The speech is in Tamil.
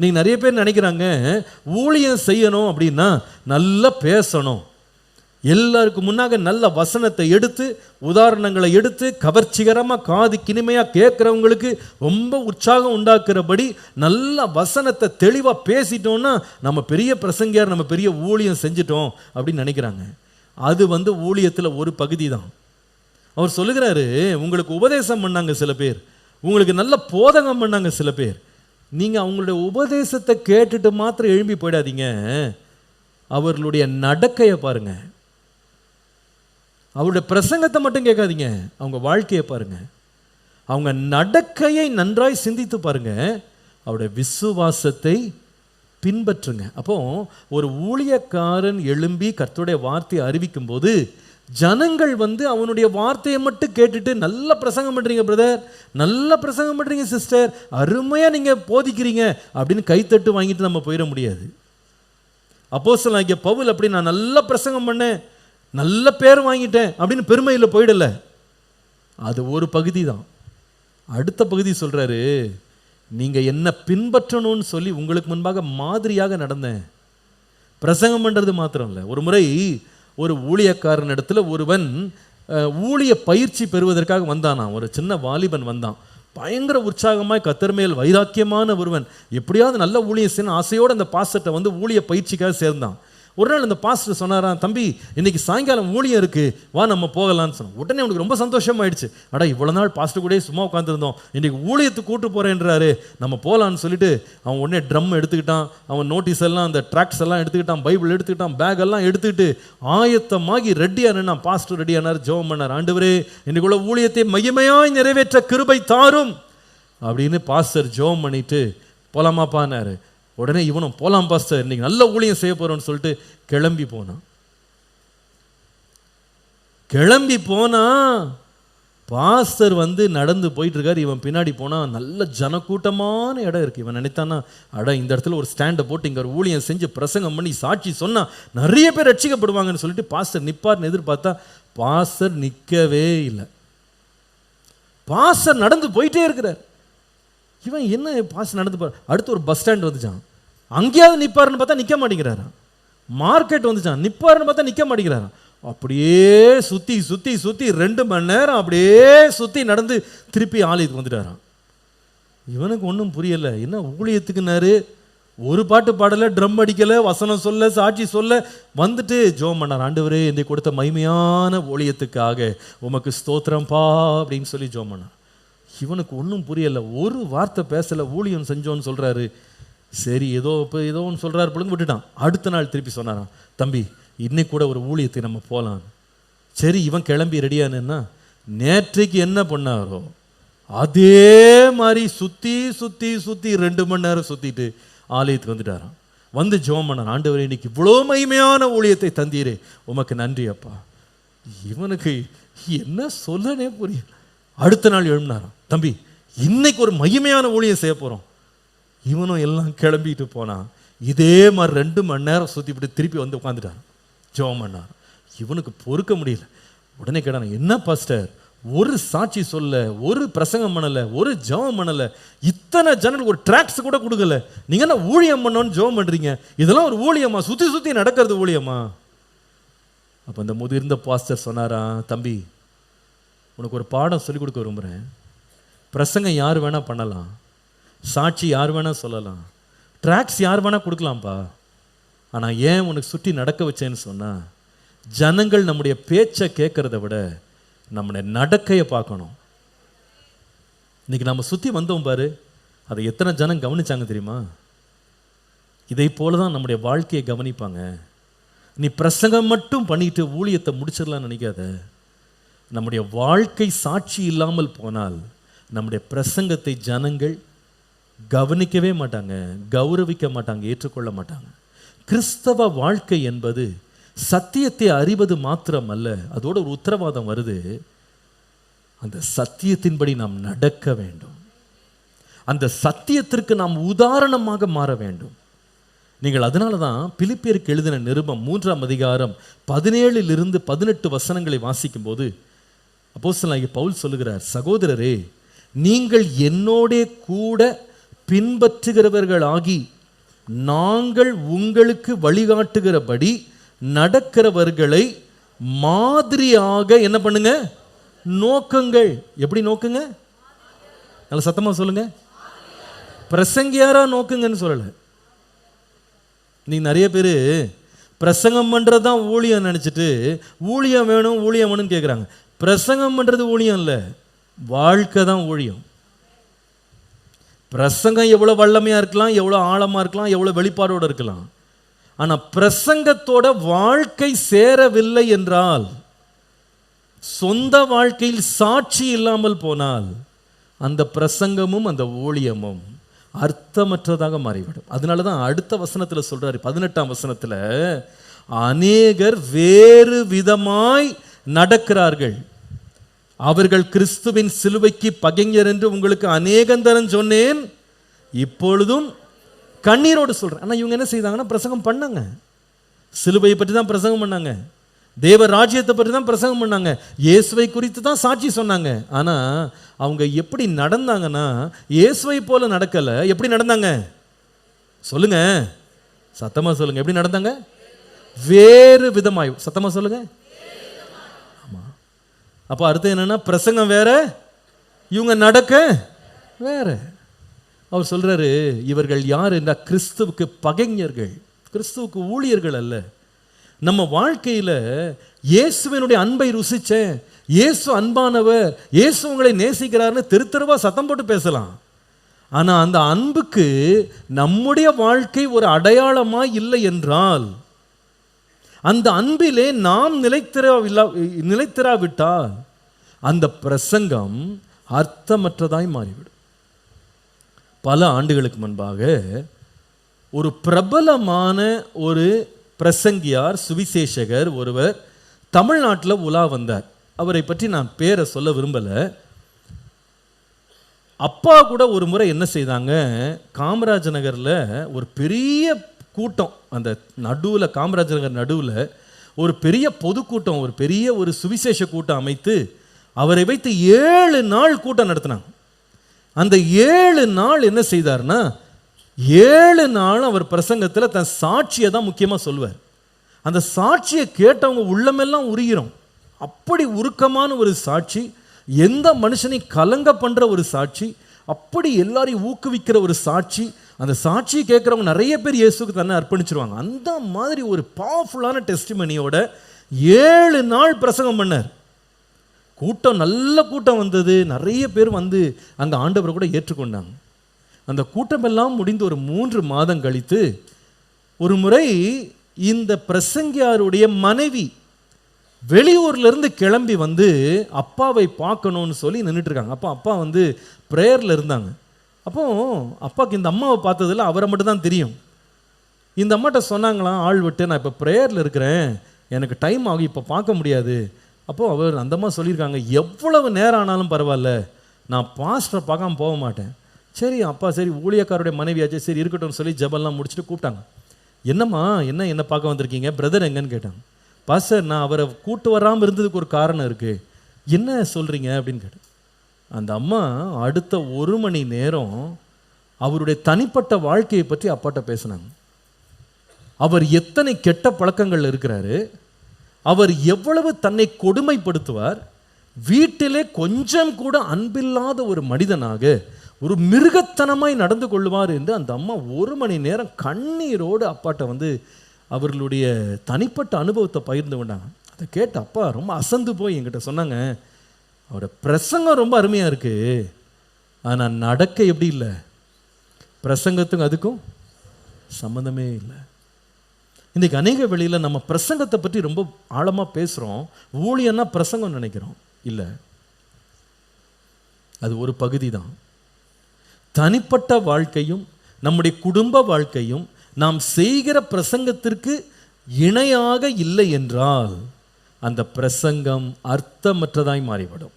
நீங்கள் நிறைய பேர் நினைக்கிறாங்க ஊழியம் செய்யணும் அப்படின்னா நல்லா பேசணும். எல்லாருக்கும் முன்னாக நல்ல வசனத்தை எடுத்து உதாரணங்களை எடுத்து கவர்ச்சிகரமாக காது கினிமையாக கேட்குறவங்களுக்கு ரொம்ப உற்சாகம் உண்டாக்குறபடி நல்ல வசனத்தை தெளிவாக பேசிட்டோன்னா நம்ம பெரிய பிரசங்கியார் நம்ம பெரிய ஊழியம் செஞ்சிட்டோம் அப்படின்னு நினைக்கிறாங்க. அது வந்து ஊழியத்தில் ஒரு பகுதி தான் அவர் சொல்லுகிறாரு உங்களுக்கு உபதேசம் பண்ணாங்க சில பேர். உங்களுக்கு நல்ல போதகம் பண்ணாங்க சில பேர். நீங்கள் அவங்களுடைய உபதேசத்தை கேட்டுட்டு மாத்திரம் எழும்பி போயிடாதீங்க. அவர்களுடைய நடக்கையை பாருங்க. அவருடைய பிரசங்கத்தை மட்டும் கேட்காதீங்க. அவங்க வாழ்க்கையை பாருங்க. அவங்க நடக்கையை நன்றாய் சிந்தித்து பாருங்க. அவருடைய விசுவாசத்தை பின்பற்றுங்க. அப்போ ஒரு ஊழியக்காரன் எழும்பி கர்த்தருடைய வார்த்தையை அறிவிக்கும் போது ஜனங்கள் வந்து அவனுடைய வார்த்தையை மட்டும் கேட்டுட்டு நல்ல பிரசங்கம் பண்ணுறீங்க பிரதர் நல்ல பிரசங்கம் பண்ணுறீங்க சிஸ்டர் அருமையாக நீங்கள் போதிக்கிறீங்க அப்படின்னு கைத்தட்டு வாங்கிட்டு நம்ம போயிட முடியாது. அப்போஸ்தலனாகிய பவுல் அப்படி நான் நல்ல பிரசங்கம் பண்ணேன் நல்ல பேர் வாங்கிட்டேன் அப்படின்னு பெருமையில் போயிடல. அது ஒரு பகுதி தான். அடுத்த பகுதி சொல்கிறாரு நீங்கள் என்ன பின்பற்றணும்னு சொல்லி உங்களுக்கு முன்பாக மாதிரியாக நடந்தேன். பிரசங்கம் பண்ணுறது மாத்திரம் இல்லை. ஒரு முறை ஒரு ஊழியக்காரன் இடத்துல ஒருவன் ஊழிய பயிற்சி பெறுவதற்காக வந்தானாம். ஒரு சின்ன வாலிபன் வந்தான். பயங்கர உற்சாகமாய் கத்தர் மேல் வைராக்கியமான ஒருவன். எப்படியாவது நல்ல ஊழியம் செய்யணும் ஆசையோடு அந்த பாஸ்டர்ட்ட வந்து ஊழிய பயிற்சிக்காக சேர்ந்தான். ஒரு நாள் அந்த பாஸ்டர் சொன்னாராம் தம்பி இன்னைக்கு சாயங்காலம் ஊழியம் இருக்குது வா நம்ம போகலான்னு சொன்னோம் உடனே அவனுக்கு ரொம்ப சந்தோஷமாயிடுச்சு. அடா இவ்வளோ நாள் பாஸ்டர் கூட சும்மா உட்காந்துருந்தோம் இன்றைக்கி ஊழியத்துக்கு கூட்டு போகிறேன்றாரு நம்ம போகலான்னு சொல்லிட்டு அவன் உடனே ட்ரம் எடுத்துக்கிட்டான். அவன் நோட்டீஸ் எல்லாம் அந்த ட்ராக்ஸ் எல்லாம் எடுத்துக்கிட்டான். பைபிள் எடுத்துக்கிட்டான். பேக் எல்லாம் எடுத்துக்கிட்டு ஆயத்தமாகி ரெடியா பாஸ்டர் பாஸ்டர் ரெடியானார் ஜெபம் பண்ணார். ஆண்டவரே இன்னைக்குள்ள ஊழியத்தை மையமையாய் நிறைவேற்ற கிருபை தாரும். அப்படின்னு பாஸ்டர் ஜெபம் பண்ணிட்டு போலாமாப்பான்னாரு உடனே இவனும் போலாம் பாஸ்டர் இன்னைக்கு நல்ல ஊழியம் செய்ய போறோம்னு சொல்லிட்டு கிளம்பி போனான். கிளம்பி போனா பாஸ்டர் வந்து நடந்து போயிட்டு இருக்காரு இவன் பின்னாடி போனால் நல்ல ஜனக்கூட்டமான இடம் இருக்கு. இவன் நினைத்தானா அட இந்த இடத்துல ஒரு ஸ்டாண்டை போட்டு இங்கே ஒரு ஊழியம் செஞ்சு பிரசங்கம் பண்ணி சாட்சி சொன்னா நிறைய பேர் ரட்சிக்கப்படுவாங்கன்னு சொல்லிட்டு பாஸ்டர் நிப்பார்னு எதிர்பார்த்தா பாஸ்டர் நிற்கவே இல்லை. பாஸ்டர் நடந்து போயிட்டே இருக்கிறார். இவன் என்ன பாஸ் நடந்து போற அடுத்து ஒரு பஸ் ஸ்டாண்ட் வந்துச்சான் அங்கேயாவது நிற்பாருன்னு பார்த்தா நிற்க மாட்டேங்கிறாராம். மார்க்கெட் வந்துச்சான் நிற்பாருன்னு பார்த்தா நிற்க மாட்டேங்கிறாராம். அப்படியே சுற்றி சுற்றி சுற்றி ரெண்டு மணி நேரம் அப்படியே சுற்றி நடந்து திருப்பி ஆலயத்துக்கு வந்துட்டாரான் இவனுக்கு ஒன்றும் புரியல. என்ன ஊழியத்துக்குனாரு ஒரு பாட்டு பாடலை ட்ரம் அடிக்கலை வசனம் சொல்ல சாட்சி சொல்ல வந்துட்டு ஜோம் பண்ணார். ஆண்டவரே என்னை கொடுத்த மகிமையான ஊழியத்துக்காக உமக்கு ஸ்தோத்திரம் பா அப்படின்னு சொல்லி ஜோம் பண்ணார். இவனுக்கு ஒன்றும் புரியலை. ஒரு வார்த்தை பேசலை ஊழியம் செஞ்சோன்னு சொல்கிறாரு சரி ஏதோ இப்போ ஏதோ ஒன்று சொல்கிறாரு பிள்ளைங்க விட்டுட்டான். அடுத்த நாள் திருப்பி சொன்னாராம் தம்பி இன்னைக்கு கூட ஒரு ஊழியத்தை நம்ம போகலாம் சரி இவன் கிளம்பி ரெடியானுன்னா நேற்றைக்கு என்ன பண்ணாரோ அதே மாதிரி சுற்றி சுற்றி சுற்றி ரெண்டு மணி நேரம் சுற்றிட்டு ஆலயத்துக்கு வந்துட்டாராம். வந்து ஜெபம் பண்ணார். ஆண்டவரே இன்னைக்கு இவ்வளோ மகிமையான ஊழியத்தை தந்தீரே. உமக்கு நன்றி அப்பா. இவனுக்கு என்ன சொல்லனே புரியல. அடுத்த நாள் எழும்பினாராம். தம்பி இன்னைக்கு ஒரு மகிமையான ஊழியம் செய்ய போகிறோம் இவனும் எல்லாம் கிளம்பிட்டு போனான் இதே மாதிரி ரெண்டு மணி நேரம் சுத்திவிட்டு திருப்பி வந்து உட்காந்துட்டான் ஜெபம் பண்ணார். இவனுக்கு பொறுக்க முடியல. உடனே கேட்டான் என்ன பாஸ்டர் ஒரு சாட்சி சொல்ல ஒரு பிரசங்கம் பண்ணலை ஒரு ஜெபம் பண்ணலை இத்தனை ஜனல் ஒரு ட்ராக்ஸ் கூட கொடுக்கல. நீங்கள் என்ன ஊழியம் பண்ணோன்னு ஜபம் பண்ணுறீங்க இதெல்லாம் ஒரு ஊழியமா? சுற்றி சுற்றி நடக்கிறது ஊழியமா? அப்போ அந்த முதிர்ந்த பாஸ்டர் சொன்னாரா தம்பி உனக்கு ஒரு பாடம் சொல்லிக் கொடுக்க விரும்புகிறேன் பிரசங்கம் யார் வேணால் பண்ணலாம். சாட்சி யார் வேணால் சொல்லலாம். ட்ராக்ஸ் யார் வேணால் கொடுக்கலாம்ப்பா. ஆனால் ஏன் உனக்கு சுற்றி நடக்க வச்சேன்னு சொன்னால் ஜனங்கள் நம்முடைய பேச்சை கேட்குறத விட நம்முடைய நடக்கையை பார்க்கணும். இன்றைக்கி நம்ம சுற்றி வந்தோம் பாரு அதை எத்தனை ஜனம் கவனிச்சாங்க தெரியுமா? இதை போல தான் நம்முடைய வாழ்க்கையை கவனிப்பாங்க. நீ பிரசங்கம் மட்டும் பண்ணிட்டு ஊழியத்தை முடிச்சிடலாம்னு நினைக்காத. நம்முடைய வாழ்க்கை சாட்சி இல்லாமல் போனால் நம்முடைய பிரசங்கத்தை ஜனங்கள் கவனிக்கவே மாட்டாங்க கௌரவிக்க மாட்டாங்க ஏற்றுக்கொள்ள மாட்டாங்க. கிறிஸ்தவ வாழ்க்கை என்பது சத்தியத்தை அறிவது மாத்திரம் அல்ல அதோட ஒரு உத்தரவாதம் வருது. அந்த சத்தியத்தின்படி நாம் நடக்க வேண்டும். அந்த சத்தியத்திற்கு நாம் உதாரணமாக மாற வேண்டும். நீங்கள் அதனால தான் பிலிப்பியருக்கு எழுதின நிருபம் மூன்றாம் அதிகாரம் பதினேழிலிருந்து பதினெட்டு வசனங்களை வாசிக்கும்போது அப்போ பவுல் சொல்லுகிறார் சகோதரரே நீங்கள் என்னோடே கூட பின்பற்றுகிறவர்களாகி நாங்கள் உங்களுக்கு வழிகாட்டுகிறபடி நடக்கிறவர்களை மாதிரியாக என்ன பண்ணுங்க? நோக்கங்கள். எப்படி நோக்குங்க? நல்ல சத்தமாக சொல்லுங்க. பிரசங்கியாரா நோக்குங்கன்னு சொல்லலை. நீ நிறைய பேர் பிரசங்கம் பண்ணுறது தான் ஊழியம் நினச்சிட்டு ஊழியம் வேணும் ஊழியம் வேணும்னு கேட்குறாங்க பிரசங்கம் பண்ணுறது ஊழியம் இல்லை. வாழ்க்கை தான் ஊழியம். பிரசங்கம் எவ்வளோ வல்லமையாக இருக்கலாம் எவ்வளோ ஆழமாக இருக்கலாம் எவ்வளோ வெளிப்பாடோடு இருக்கலாம். ஆனால் பிரசங்கத்தோட வாழ்க்கை சேரவில்லை என்றால் சொந்த வாழ்க்கையில் சாட்சி இல்லாமல் போனால் அந்த பிரசங்கமும் அந்த ஊழியமும் அர்த்தமற்றதாக மாறிவிடும். அதனால தான் அடுத்த வசனத்தில் சொல்கிறாரு பதினெட்டாம் வசனத்தில் அநேகர் வேறு விதமாய் நடக்கிறார்கள். அவர்கள் கிறிஸ்துவின் சிலுவைக்கு பகைஞர் என்று உங்களுக்கு அநேகந்தரம் சொன்னேன். இப்பொழுதும் கண்ணீரோடு சொல்றேன். ஆனால் இவங்க என்ன செய்தாங்கன்னா பிரசங்கம் பண்ணாங்க. சிலுவையை பற்றி தான் பிரசங்கம் பண்ணாங்க. தேவ ராஜ்யத்தை பற்றி தான் பிரசங்கம் பண்ணாங்க. இயேசுவை குறித்து தான் சாட்சி சொன்னாங்க. ஆனால் அவங்க எப்படி நடந்தாங்கன்னா இயேசுவை போல நடக்கலை. எப்படி நடந்தாங்க? சொல்லுங்க. சத்தமாக சொல்லுங்க. எப்படி நடந்தாங்க? வேறு விதமாய். சத்தமாக சொல்லுங்கள் அப்போ அர்த்தம் என்னென்னா பிரசங்கம் வேற இவங்க நடக்க வேற. அவர் சொல்கிறாரு இவர்கள் யார் என்றால் கிறிஸ்துவுக்கு பகைஞர்கள் கிறிஸ்துவுக்கு ஊழியர்கள் அல்ல. நம்ம வாழ்க்கையில் இயேசுவினுடைய அன்பை ருசித்தேன் இயேசு அன்பானவர் இயேசு உங்களை நேசிக்கிறார்னு தெரு தெருவாக சத்தம் போட்டு பேசலாம். ஆனால் அந்த அன்புக்கு நம்முடைய வாழ்க்கை ஒரு அடையாளமாக இல்லை என்றால் அந்த அன்பிலே நாம் நிலைத்திரா நிலைத்திராவிட்டால் அந்த பிரசங்கம் அர்த்தமற்றதாய் மாறிவிடும். பல ஆண்டுகளுக்கு முன்பாக ஒரு பிரபலமான ஒரு பிரசங்கியார் சுவிசேஷகர் ஒருவர் தமிழ்நாட்டில் உலா வந்தார். அவரை பற்றி நான் பேரை சொல்ல விரும்பலை. அப்பா கூட ஒரு முறை என்ன செய்தாங்க காமராஜ் நகரில் ஒரு பெரிய கூட்டம். அந்த நடுவில் காமராஜர் நகர் நடுவில் ஒரு பெரிய பொதுக்கூட்டம் ஒரு பெரிய ஒரு சுவிசேஷ கூட்டம் அமைத்து அவரை வைத்து ஏழு நாள் கூட்டம் நடத்தினாங்க. அந்த ஏழு நாள் என்ன செய்தார்னா ஏழு நாள் அவர் பிரசங்கத்தில் தன் சாட்சியை தான் முக்கியமாக சொல்வார் அந்த சாட்சியை கேட்டவங்க உள்ளமெல்லாம் உருகிறோம். அப்படி உருக்கமான ஒரு சாட்சி எந்த மனுஷனையும் கலங்க பண்ணுற ஒரு சாட்சி அப்படி எல்லாரையும் ஊக்குவிக்கிற ஒரு சாட்சி அந்த சாட்சி கேட்குறவங்க நிறைய பேர் இயேசுக்கு தன்னை அர்ப்பணிச்சிருவாங்க. அந்த மாதிரி ஒரு பவர்ஃபுல்லான டெஸ்டிமனியோட ஏழு நாள் பிரசங்கம் பண்ணார். கூட்டம் நல்ல கூட்டம் வந்தது. நிறைய பேர் வந்து அங்கே ஆண்டவரை கூட ஏற்றுக்கொண்டாங்க. அந்த கூட்டமெல்லாம் முடிந்து ஒரு மூன்று மாதம் கழித்து ஒரு முறை இந்த பிரசங்கியாருடைய மனைவி வெளியூர்லேருந்து கிளம்பி வந்து அப்பாவை பார்க்கணும்னு சொல்லி நின்றுட்டுருக்காங்க அப்போ அப்பா வந்து ப்ரேயரில் இருந்தாங்க. அப்போ அப்பாவுக்கு இந்த அம்மாவை பார்த்ததில் அவரை மட்டும் தான் தெரியும். இந்த அம்மாட்ட சொன்னாங்களாம் ஆள் விட்டு நான் இப்போ ப்ரேயரில் இருக்கிறேன். எனக்கு டைம் ஆகும் இப்போ பார்க்க முடியாது. அப்போது அவர் அந்த அம்மா சொல்லியிருக்காங்க எவ்வளவு நேரம் ஆனாலும் பரவாயில்ல. நான் பாஸ்டரை பார்க்காம போக மாட்டேன். சரி அப்பா சரி ஊழியக்காருடைய மனைவியாச்சு சரி இருக்கட்டும்னு சொல்லி ஜபல்லாம் முடிச்சுட்டு கூப்பிட்டாங்க. என்னம்மா என்ன என்ன பார்க்க வந்திருக்கீங்க? பிரதர் எங்கன்னு கேட்டாங்க. பாஸ்டர் நான் அவரை கூட்டு வராமல் இருந்ததுக்கு ஒரு காரணம் இருக்குது என்ன சொல்கிறீங்க அப்படின்னு கேட்டேன். அந்த அம்மா அடுத்த ஒரு மணி நேரம் அவருடைய தனிப்பட்ட வாழ்க்கையை பற்றி அப்பாட்ட பேசினாங்க. அவர் எத்தனை கெட்ட பழக்கங்கள் இருக்கிறாரு அவர் எவ்வளவு தன்னை கொடுமைப்படுத்துவார் வீட்டிலே கொஞ்சம் கூட அன்பில்லாத ஒரு மனிதனாக ஒரு மிருகத்தனமாய் நடந்து கொள்வார் என்று அந்த அம்மா ஒரு மணி நேரம் கண்ணீரோடு அப்பாட்ட வந்து அவர்களுடைய தனிப்பட்ட அனுபவத்தை பகிர்ந்து கொண்டாங்க. அதை கேட்டு அப்பா ரொம்ப அசந்து போய் என்கிட்ட சொன்னாங்க அவரோட பிரசங்கம் ரொம்ப அருமையாக இருக்குது ஆனால் நடக்க எப்படி இல்லை? பிரசங்கத்துக்கும் அதுக்கும் சம்மந்தமே இல்லை. இன்றைக்கி அநேக வெளியில் நம்ம பிரசங்கத்தை பற்றி ரொம்ப ஆழமாக பேசுகிறோம் ஊழியன்னா பிரசங்கம் நினைக்கிறோம். இல்லை. அது ஒரு பகுதி தான். தனிப்பட்ட வாழ்க்கையும் நம்முடைய குடும்ப வாழ்க்கையும் நாம் செய்கிற பிரசங்கத்திற்கு இணையாக இல்லை என்றால் அந்த பிரசங்கம் அர்த்தமற்றதாய் மாறிவிடும்.